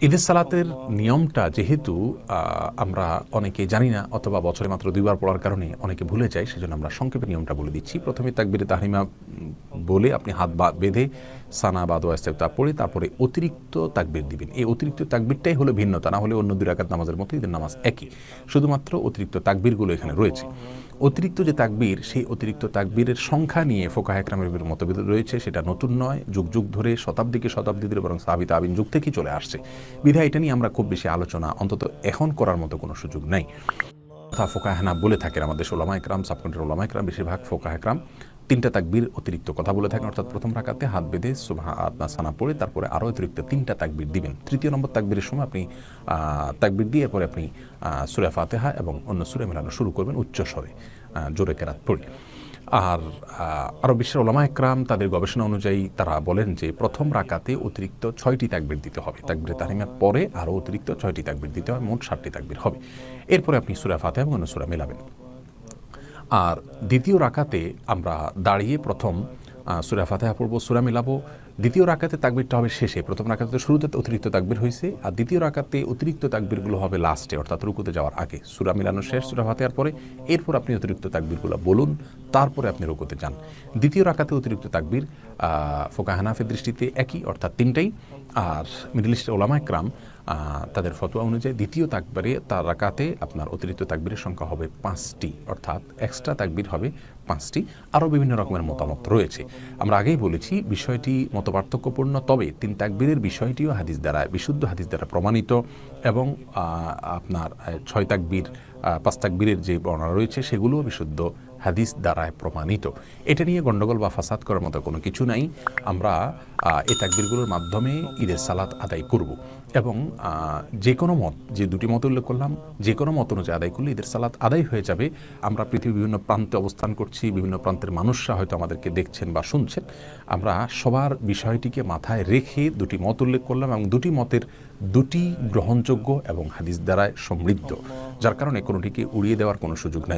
ঈদের সালাতের নিয়মটা যেহেতু আমরা অনেকে জানি না অথবা বছরে মাত্র দুইবার পড়ার কারণে অনেকে ভুলে যায় সেজন্য আমরা সংক্ষেপে নিয়মটা বলে দিচ্ছি। প্রথমে তাকবিরে তাহরিমা উম, বলে আপনি হাত বেঁধে সানা বা দোয়াস্তেফতা পড়ে তারপরে অতিরিক্ত তাকবির দিবেন। এই অতিরিক্ত তাকবিরটাই হলো ভিন্নতা, না হলে অন্য দুই রাকাত নামাজের মতো ঈদের নামাজ একই। শুধুমাত্র অতিরিক্ত তাকবিরগুলো এখানে রয়েছে। অতিরিক্ত যে তাকবীর, সেই অতিরিক্ত তাকবীরের সংখ্যা নিয়ে ফোকাহ একরামের মতভেদ রয়েছে, সেটা নতুন নয়, যুগ যুগ ধরে শতাব্দীকে শতাব্দী ধরে বরং সাবিত আবিন যুগ থেকেই চলে আসছে। বিধায় এটা নিয়ে আমরা খুব বেশি আলোচনা অন্তত এখন করার মতো কোনো সুযোগ নেই। কথা ফোকাহানা বলে থাকেন আমাদের ওলামা একরাম সাবকন্টের ওলামা একরাম, বেশিরভাগ ফোকাহ একরাম তিনটা তাকবীর অতিরিক্ত কথা বলে থাকেন, অর্থাৎ প্রথম রাকাতে হাত বেঁধে সুবহা আপনার সানা পড়ে, তারপরে আরও অতিরিক্ত তিনটা তাকবীর দিবেন। তৃতীয় নম্বর তাকবীরের সময় আপনি তাকবীর দিয়ে এরপরে আপনি সুরে ফাতেহা এবং অন্য সুরে মেলানো শুরু করবেন উচ্চ স্বরে জোরে কেরাত পড়ে। আর আরও বিশ্বের ওলামা একরাম তাদের গবেষণা অনুযায়ী তারা বলেন যে প্রথম রাকাতে অতিরিক্ত ছয়টি তাকবির দিতে হবে। তাকবির তাহিমের পরে আরও অতিরিক্ত ছয়টি তাকবির দিতে হয়, মোট ষাটটি তাকবির হবে। এরপরে আপনি সুরা ফাতে এবং অন্য সুরা মেলাবেন। আর দ্বিতীয় রাকাতে আমরা দাঁড়িয়ে প্রথম সুরা ফাতেহা পড়ব, সুরা মিলাবো। দ্বিতীয় রাকাতে তাকবিরটা হবে শেষে। প্রথম রাকাতে তো শুরুতে অতিরিক্ত তাকবির হয়েছে আর দ্বিতীয় রাকাতে অতিরিক্ত তাকবিরগুলো হবে লাস্টে, অর্থাৎ রুকুতে যাওয়ার আগে। সুরা মিলানো শেষ, সুরা ফাতেহার পরে এরপর আপনি অতিরিক্ত তাকবিরগুলো বলুন, তারপরে আপনি রুকুতে যান। দ্বিতীয় রাকাতে অতিরিক্ত তাকবির ফোকা হানাফের দৃষ্টিতে একই, অর্থাৎ তিনটাই। আর মিডল ইস্টের ওলামা একরাম তাদের ফতোয়া অনুযায়ী দ্বিতীয় তাকবারে তার রাকাতে আপনার অতিরিক্ত তাকবিরের সংখ্যা হবে পাঁচটি, অর্থাৎ এক্সট্রা তাকবির হবে পাঁচটি। আরও বিভিন্ন রকমের মতামত রয়েছে। আমরা আগেই বলেছি, বিষয়টি মতপার্থক্যপূর্ণ, তবে তিন তাকবীরের বিষয়টিও হাদিস দ্বারা, বিশুদ্ধ হাদিস দ্বারা প্রমাণিত এবং আপনার ছয় তাকবীর পাঁচ তাকবীরের যে বর্ণনা রয়েছে সেগুলোও বিশুদ্ধ। হাদিস দ্বারায় প্রমাণিত। এটা নিয়ে গণ্ডগোল বা ফাসাদ করার মতো কোনো কিছু নাই। আমরা এই তাকবীরগুলোর মাধ্যমে ঈদের সালাত আদায় করব। এবং যে কোনো মত, যে দুটি মত উল্লেখ করলাম, যে কোনো মত অনুযায়ী আদায় করলে ঈদের সালাত আদায় হয়ে যাবে। আমরা পৃথিবীর বিভিন্ন প্রান্তে অবস্থান করছি, বিভিন্ন প্রান্তের মানুষরা হয়তো আমাদেরকে দেখছেন বা শুনছেন। আমরা সবার বিষয়টিকে মাথায় রেখে দুটি মত উল্লেখ করলাম এবং দুটি মতের দুটি গ্রহণযোগ্য এবং হাদিস দ্বারায় সমৃদ্ধ, যার কারণে কোনোটিকে উড়িয়ে দেওয়ার কোনো সুযোগ নাই।